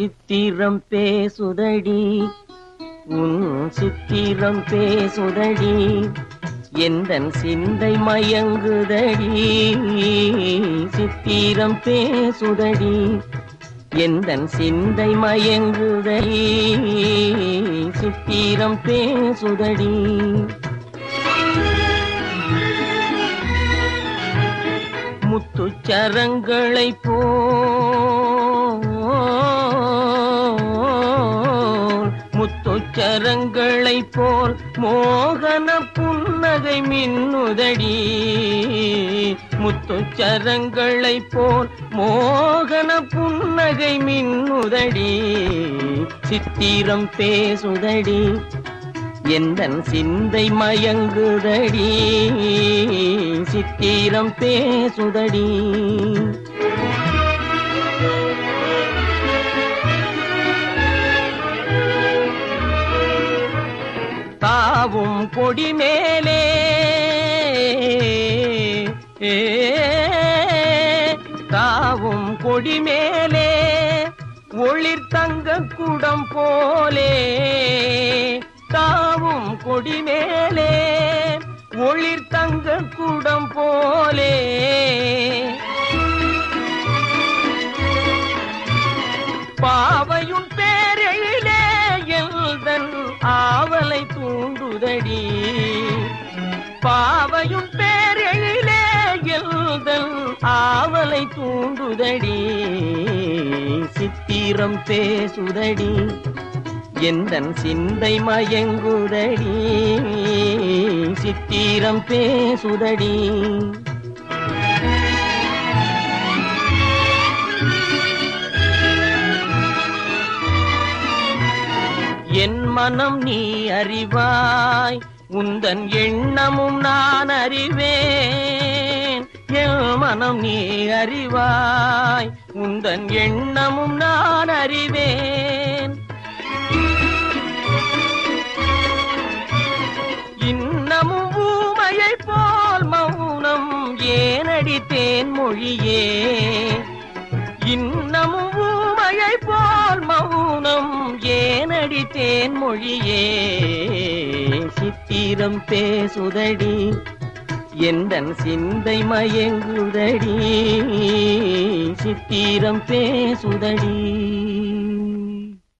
சித்திரம் பேசுதடி. உன் சித்திரம் பேசுதடி. எந்தன் சிந்தை மயங்குதடி. சித்திரம் பேசுதடி. எந்தன் சிந்தை மயங்குதடி. சித்திரம் பேசுதடி. முத்துச்சரங்களை போ முத்துச்சரங்களை போல் மோகன புன்னகை மின்னுதடி. முத்துச்சரங்களை போல் மோகன புன்னகை மின்னுதடி. சித்திரம் பேசுதடி எந்தன் சிந்தை மயங்குதடி. சித்திரம் பேசுதடி. தாவும் கொடி மேலே. தாவும் கொடி மேலே. ஒளிர் தங்க குடம் போலே. தாவும் கொடி மேலே. ஒளிர் தங்க குடம் போலே. பாவையும் பேரெழிலே எழுதல் ஆவலை தூண்டுதடி சித்திரம் பேசுதடி எந்த சிந்தை மயங்குதடி சித்திரம் பேசுதடி. மனம் நீ அறிவாய். உந்தன் எண்ணமும் நான் அறிவேன். என் மனம் நீ அறிவாய். உந்தன் எண்ணமும் நான் அறிவேன். இன்னமும் ஊமையை போல் மௌனம் ஏனடித்தேன் மொழியே. இன்னமும் ஊமையை போல் ஏனடி தேன் மொழியே சித்திரம் பேசுதடி எந்தன் சிந்தை மயங்குதடி சித்திரம் பேசுதடி.